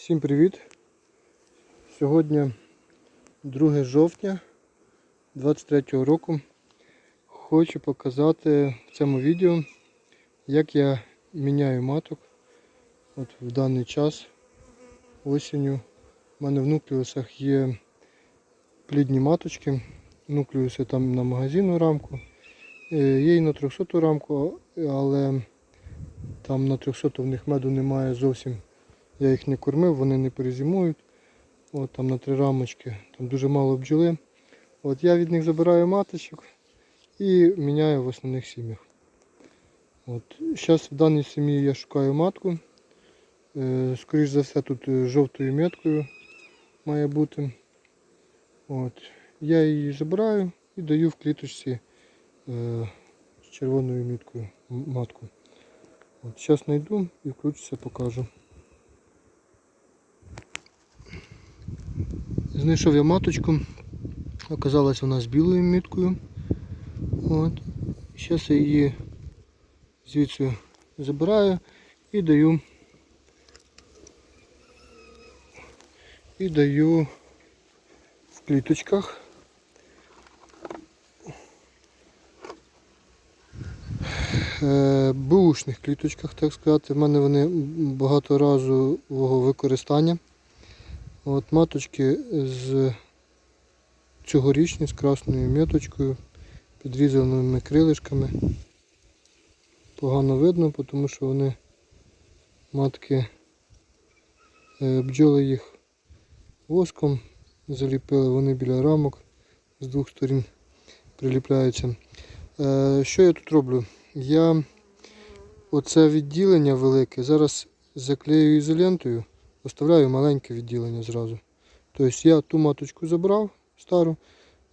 Всім привіт! Сьогодні 2 жовтня 23 року. Хочу показати в цьому відео, як я міняю маток От в даний час осінню. У мене в нуклеусах є плідні маточки. Нуклеуси там на магазинну рамку. Е, Є і на 300 рамку, але там на 300 в них меду немає зовсім. Я їх не кормив, вони не перезимують. От там на три рамочки, там дуже мало бджоли. От я від них забираю маточок і міняю в основних сім'ях. От. Зараз в даній сім'ї я шукаю матку. Е, скоріш за все тут е, жовтою меткою має бути. От. Я її забираю і даю в кліточці е, з червоною міткою матку. От. Зараз знайду і включуся, покажу. Знайшов я маточку. Оказалась вона з білою міткою. От. Зараз я її звідси забираю і даю. І даю в кліточках. Е, Бушних кліточках, так сказати. В мене вони багаторазового використання. От маточки з цьогорічні з красною м'яточкою, підрізаними крилишками. Погано видно, тому що вони матки е, бджоли їх воском заліпили, вони біля рамок з двох сторін приліпляються. Е, Що я тут роблю? Я оце відділення велике зараз заклею ізолентою. Оставляю маленьке відділення зразу. Тобто я ту маточку забрав стару,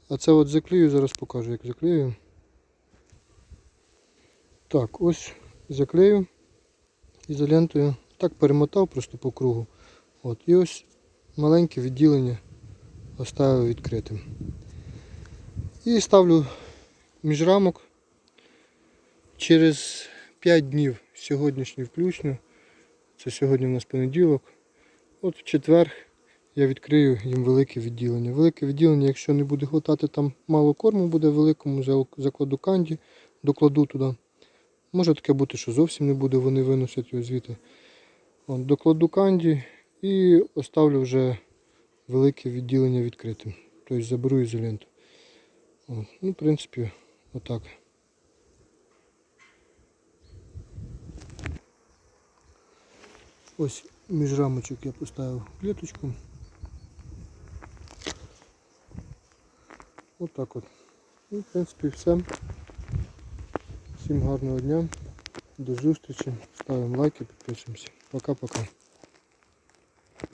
а це от заклею, зараз покажу, як заклею. Так, ось заклею ізолентою. Так перемотав просто по кругу. От, і ось маленьке відділення оставив відкритим. І ставлю між рамок через 5 днів сьогоднішній включно. Це сьогодні у нас понеділок. От в четвер я відкрию їм велике відділення. Велике відділення, якщо не буде хватати там мало корму, буде великому, закладу канді, докладу туди. Може таке бути, що зовсім не буде, вони виносять його звідти. От, докладу канді і оставлю вже велике відділення відкритим. Тобто заберу ізоленту. Ну, в принципі, отак. Ось між рамочок я поставив клеточку. Ось так от. Ну, в принципі, все. Всім гарного дня. До зустрічі. Ставимо лайки, підписуємося. Пока-пока.